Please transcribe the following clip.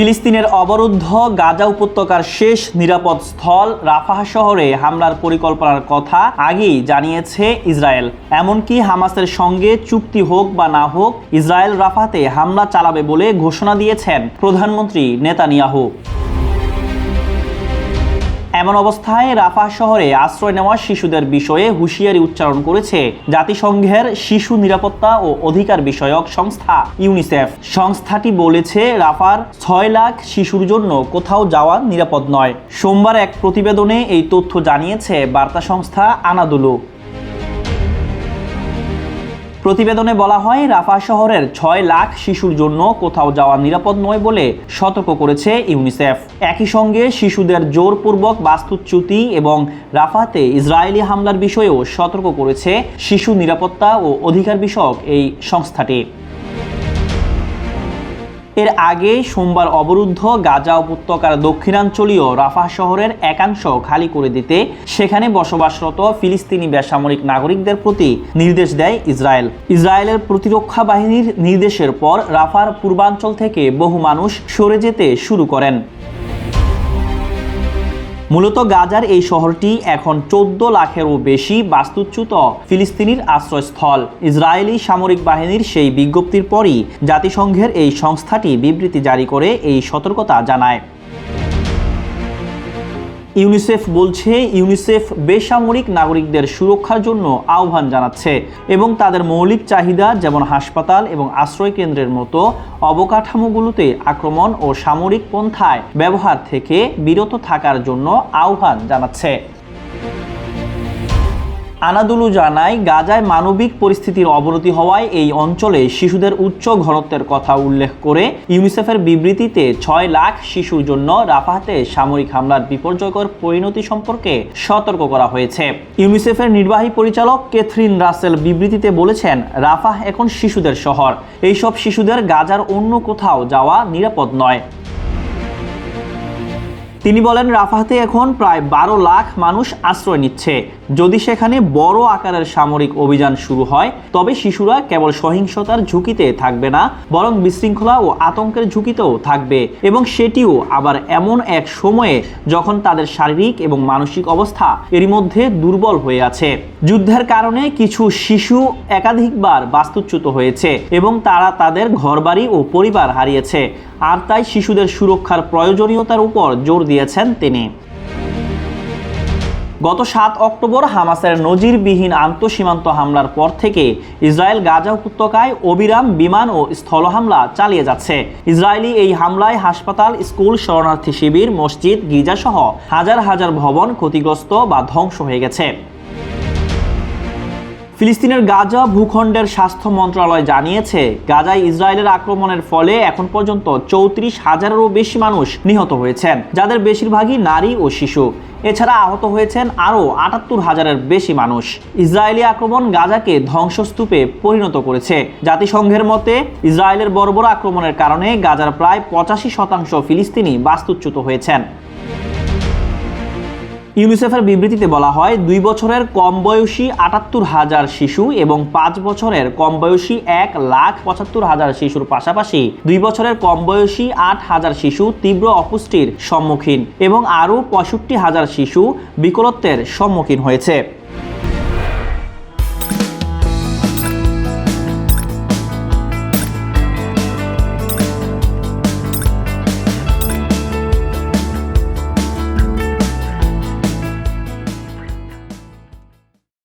ফিলিস্তিনের অবরুদ্ধ গাজা উপত্যকার শেষ নিরাপদ স্থল রাফাহ শহরে হামলার পরিকল্পনার কথা আগেই জানিয়েছে ইসরায়েল। এমনকি হামাসের সঙ্গে চুক্তি হোক বা না হোক, ইসরায়েল রাফাতে হামলা চালাবে বলে ঘোষণা দিয়েছেন প্রধানমন্ত্রী নেতানিয়াহু। এমন অবস্থায় রাফা শহরে আশ্রয় নেওয়া শিশুদের বিষয়ে হুঁশিয়ারি উচ্চারণ করেছে জাতিসংঘের শিশু নিরাপত্তা ও অধিকার বিষয়ক সংস্থা, ইউনিসেফ। সংস্থাটি বলেছে, রাফার ছয় লাখ শিশুর জন্য কোথাও যাওয়া নিরাপদ নয়। সোমবার এক প্রতিবেদনে এই তথ্য জানিয়েছে বার্তা সংস্থা আনাদুলু। প্রতিবেদনে বলা হয়, রাফা শহরের ছয় লাখ শিশুর জন্য কোথাও যাওয়া নিরাপদ নয় বলে সতর্ক করেছে ইউনিসেফ। একই সঙ্গে শিশুদের জোরপূর্বক বাস্তুচ্যুতি এবং রাফাতে ইসরায়েলি হামলার বিষয়েও সতর্ক করেছে শিশু নিরাপত্তা ও অধিকার বিষয়ক এই সংস্থাটি। এর আগে সোমবার অবরুদ্ধ গাজা উপত্যকার দক্ষিণাঞ্চলীয় রাফা শহরের একাংশ খালি করে দিতে সেখানে বসবাসরত ফিলিস্তিনি বেসামরিক নাগরিকদের প্রতি নির্দেশ দেয় ইসরায়েল। ইসরায়েলের প্রতিরক্ষা বাহিনীর নির্দেশের পর রাফার পূর্বাঞ্চল থেকে বহু মানুষ সরে যেতে শুরু করেন। মূলত গাজার এই শহরটি এখন চোদ্দ লাখেরও বেশি বাস্তুচ্যুত ফিলিস্তিনির আশ্রয়স্থল। ইসরায়েলি সামরিক বাহিনীর সেই বিজ্ঞপ্তির পরই জাতিসংঘের এই সংস্থাটি বিবৃতি জারি করে এই সতর্কতা জানায়। ইউনিসেফ বলছে, ইউনিসেফ বেসামরিক নাগরিকদের সুরক্ষার জন্য আহ্বান জানাচ্ছে এবং তাদের মৌলিক চাহিদা যেমন হাসপাতাল এবং আশ্রয় কেন্দ্রের মতো অবকাঠামোগুলোতে আক্রমণ ও সামরিক পন্থায় ব্যবহার থেকে বিরত থাকার জন্য আহ্বান জানাচ্ছে। আনাদুলু জানায়, গাজায় মানবিক পরিস্থিতির অবনতি হওয়ায় এই অঞ্চলে শিশুদের উচ্চ ঘনত্বের কথা উল্লেখ করে ইউনিসেফের বিবৃতিতে ছয় লাখ শিশুর জন্য রাফাতে সামরিক হামলার বিপর্যয়কর পরিণতি সম্পর্কে সতর্ক করা হয়েছে। ইউনিসেফের নির্বাহী পরিচালক কেথরিন রাসেল বিবৃতিতে বলেছেন, রাফাহ এখন শিশুদের শহর। এইসব শিশুদের গাজার অন্য কোথাও যাওয়া নিরাপদ নয়। তিনি বলেন, রাফাতে এখন প্রায় বারো লাখ মানুষ আশ্রয় নিচ্ছে। যদি সেখানে বড় আকারের সামরিক অভিযান শুরু হয়, তবে শিশুরা কেবল সহিংসতার ঝুঁকিতে থাকবে না, বরং বিশৃঙ্খলা ও আতঙ্কের ঝুঁকিতেও থাকবে। এবং সেটিও আবার এমন এক সময়ে যখন তাদের শারীরিক এবং মানসিক অবস্থা এরই মধ্যে দুর্বল হয়ে আছে। যুদ্ধের কারণে কিছু শিশু একাধিকবার বাস্তুচ্যুত হয়েছে এবং তারা তাদের ঘরবাড়ি ও পরিবার হারিয়েছে। আর তাই শিশুদের সুরক্ষার প্রয়োজনীয়তার উপর জোর দিয়েছেন তিনি। গত সাত অক্টোবর হামাসের নজিরবিহীন আন্তঃসীমান্ত হামলার পর থেকে ইসরায়েল গাজা উপত্যকায় অবিরাম বিমান ও স্থল হামলা চালিয়ে যাচ্ছে। ইসরায়েলি এই হামলায় হাসপাতাল, স্কুল, শরণার্থী শিবির, মসজিদ, গির্জাসহ হাজার হাজার ভবন ক্ষতিগ্রস্ত বা ধ্বংস হয়ে গেছে। ফিলিস্তিনের গাজা ভূখণ্ডের স্বাস্থ্য মন্ত্রণালয় জানিয়েছে, গাজায় ইসরায়েলের আক্রমণের ফলে এখন পর্যন্ত চৌত্রিশ হাজারেরও বেশি মানুষ নিহত হয়েছেন, যাদের বেশিরভাগই নারী ও শিশু। এছাড়া আহত হয়েছেন আরও আটাত্তর হাজারের বেশি মানুষ। ইসরায়েলি আক্রমণ গাজাকে ধ্বংসস্তূপে পরিণত করেছে। জাতিসংঘের মতে, ইসরায়েলের বর্বর আক্রমণের কারণে গাজার প্রায় পঁচাশি শতাংশ ফিলিস্তিনি বাস্তুচ্যুত হয়েছেন। ইউনিসেফের বিবৃতিতে বলা হয়, দুই বছরের কম বয়সী আটাত্তর হাজার শিশু এবং পাঁচ বছরের কম বয়সী এক লাখ পঁচাত্তর হাজার শিশুর পাশাপাশি দুই বছরের কম বয়সী আট হাজার শিশু তীব্র অপুষ্টির সম্মুখীন এবং আরও পঁয়ষট্টি হাজার শিশু বিকলত্বের সম্মুখীন হয়েছে।